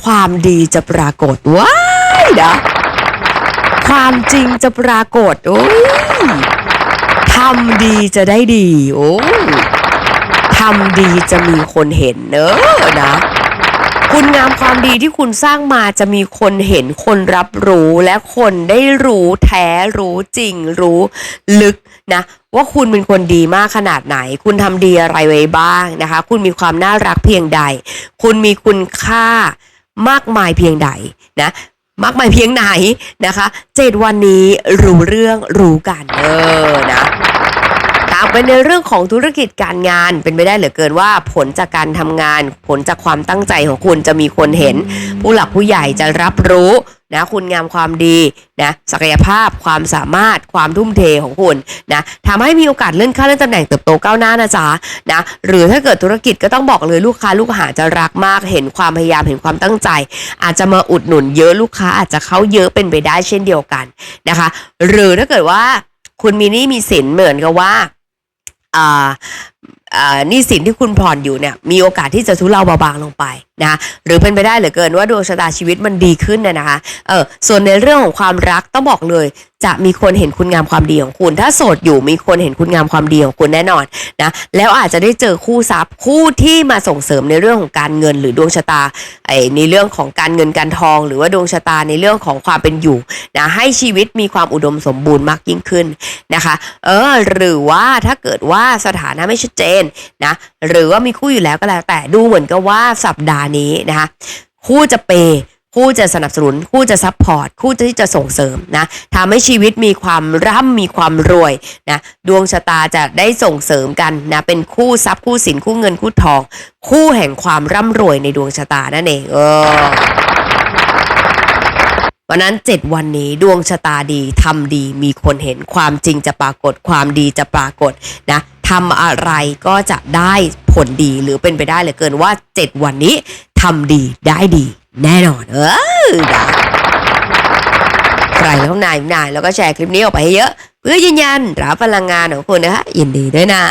ความดีจะปรากฏว้ายนะความจริงจะปรากฏ โอ้ยทำดีจะได้ดี โอ้ยทำดีจะมีคนเห็นเนอะนะคุณงามความดีที่คุณสร้างมาจะมีคนเห็นคนรับรู้และคนได้รู้แท้รู้จริง รู้ลึกนะ ว่าคุณเป็นคนดีมากขนาดไหน คุณทำดีอะไรไว้บ้างนะคะ คุณมีความน่ารักเพียงใด คุณมีคุณค่า มากมายเพียงใดนะมากมายเพียงไหนนะคะเจ็ดวันนี้รู้เรื่องรู้กันเออนะตามไปในเรื่องของธุรกิจการงานเป็นไปได้เหลือเกินว่า ผลจากการทำงาน ผลจากความตั้งใจของคุณจะมีคนเห็น ผู้หลักผู้ใหญ่จะรับรู้ นะคุณงามความดีนะศักยภาพความสามารถความทุ่มเทของคุณนะทำให้มีโอกาสเลื่อนขั้นเลื่อนตำแหน่งเติบโตก้าวหน้านะจ๊ะนะหรือถ้าเกิดธุรกิจก็ต้องบอกเลยลูกค้าลูกหาจะรักมากเห็นความพยายามเห็นความตั้งใจ อาจจะมาอุดหนุนเยอะลูกค้าอาจจะเข้าเยอะเป็นไปได้เช่นเดียวกันนะคะ หรือถ้าเกิดว่าคุณมีนี้มีสินเหมือนกับว่าอ่าอ่านี้สินที่คุณผ่อนอยู่เนี่ยมีโอกาสที่จะทุเลาเบาบางลงไปนะหรือเป็นไปได้เหลือเกินว่าดวงชะตาชีวิตมันดีขึ้นนะนะคะเออส่วนในเรื่องของความรักต้องบอกเลย จะมีคนเห็นคุณงามความดีของคุณ ถ้าโสดอยู่มีคนเห็นคุณงามความดีของคุณแน่นอนนะแล้วอาจจะได้เจอคู่ทรัพย์คู่ที่มาส่งเสริมในเรื่องของการเงิน หรือดวงชะตาไอ้ในเรื่องของการเงินการทอง หรือว่าดวงชะตาในเรื่องของความเป็นอยู่นะให้ชีวิตมีความอุดมสมบูรณ์มากยิ่งขึ้นนะคะเออหรือว่าถ้าเกิดว่าสถานะไม่ชัดเจนนะ หรือว่ามีคู่อยู่แล้วก็แล้ว แต่ดูเหมือนกับว่าสัปดาห์นี้นะคะคู่จะเปย์คู่จะสนับสนุน คู่จะซัพพอร์ต คู่ที่จะส่งเสริมนะทำให้ชีวิตมีความร่ำมีความรวยนะดวงชะตาจะได้ส่งเสริมกันนะเป็นคู่ทรัพย์คู่สินคู่เงินคู่ทอง คู่แห่งความร่ำรวยในดวงชะตานั่นเองเออวันนั้น 7 วันนี้ดวงชะตาดีทำดีมีคนเห็นความจริงจะปรากฏความดีจะปรากฏนะ ทำอะไรก็จะได้ผลดีหรือเป็นไปได้เหลือเกินว่า 7 วันนี้ทำดีได้ดี แน่นอน เออนะใครแล้วนายนายแล้วก็แชร์คลิปนี้ออกไปให้เยอะ เพื่อยืนยันรับพลังงานของคุณนะคะยินดีด้วยนะ